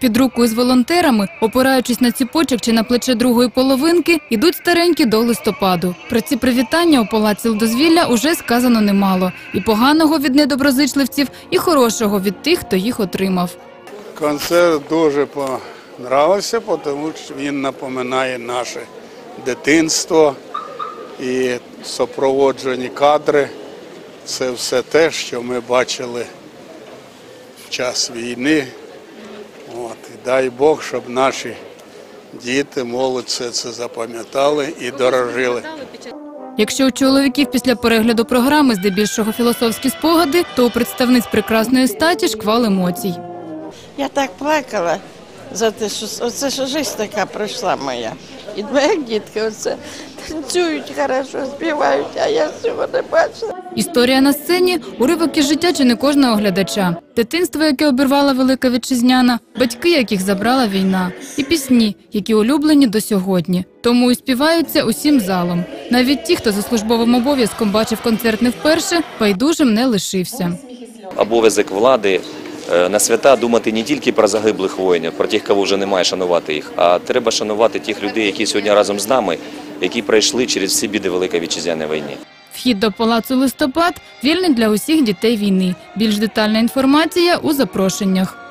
Під руку із волонтерами, опираючись на ціпочок чи на плече другої половинки, ідуть старенькі до листопаду. Про ці привітання у палаці дозвілля уже сказано немало. І поганого від недоброзичливців, і хорошого від тих, хто їх отримав. Концерт дуже понравився, тому що він напоминає наше дитинство і супроводжені кадри. Це все те, що ми бачили в час війни. От. Дай Бог, щоб наші діти, молодь все це запам'ятали і дорожили. Якщо у чоловіків після перегляду програми здебільшого філософські спогади, то у представниць прекрасної статі шквал емоцій. Я так плакала за те, що оце що життя така пройшла моя. І моя дітки оце танцюють хорошо, співають, а я цього не бачила. Історія на сцені уривок із життя чи не кожного глядача. Дитинство, яке обірвала велика вітчизняна, батьки, яких забрала війна, і пісні, які улюблені до сьогодні. Тому і співаються усім залом. Навіть ті, хто за службовим обов'язком бачив концерт не вперше, байдужим не лишився. обов'язок влади е, на свята думати не тільки про загиблих воїнів, про тих, кого вже немає, шанувати їх, а треба шанувати тих людей, які сьогодні разом з нами, які пройшли через всі біди Великої Вітчизняної війни. Вхід до палацу листопад вільний для усіх дітей війни. Більш детальна інформація у запрошеннях.